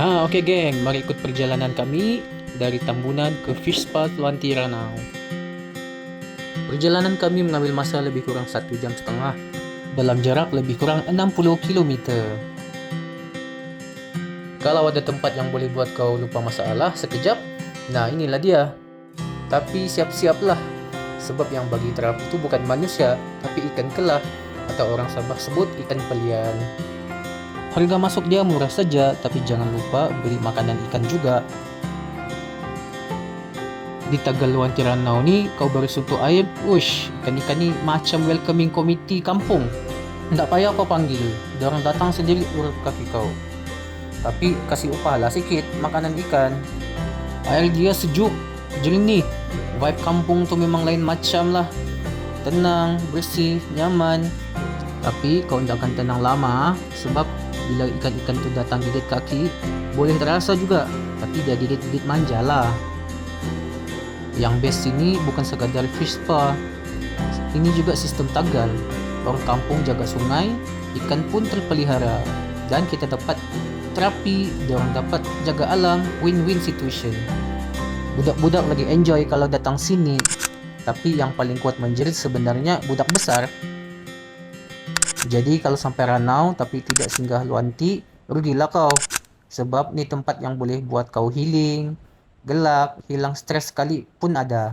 Ha, okay geng, mari ikut perjalanan kami dari Tambunan ke Fish Spa Luanti Ranau. Perjalanan kami mengambil masa lebih kurang satu jam setengah dalam jarak lebih kurang 60 km. Kalau ada tempat yang boleh buat kau lupa masalah sekejap, nah inilah dia. Tapi siap-siaplah, sebab yang bagi terapi itu bukan manusia, tapi ikan kelah atau orang Sabah sebut ikan pelian. Harga masuk dia murah saja, tapi jangan lupa beri makanan ikan juga. Di Tagaluan Tiranau ni, kau baru sentuh air, wush, ikan-ikan ni macam welcoming committee kampung. Tak payah kau panggil, diorang datang sendiri urut kaki kau. Tapi kasih upah lah sikit makanan ikan. Air dia sejuk, jernih. Vibe kampung tu memang lain macam lah. Tenang, bersih, nyaman. Tapi kau jangan tenang lama sebab bila ikan-ikan tu datang gigit kaki boleh terasa juga. Tapi dia gigit-gigit manja lah yang best sini bukan sekadar fish spa ini juga sistem tagal. Orang kampung jaga sungai ikan pun terpelihara. Dan kita dapat terapi orang dapat jaga alam. Win-win situation. Budak-budak lagi enjoy kalau datang sini. Tapi yang paling kuat menjerit sebenarnya budak besar jadi kalau sampai Ranau tapi tidak singgah Luanti, rugilah kau. Sebab ni tempat yang boleh buat kau healing, gelak, hilang stres sekali pun ada.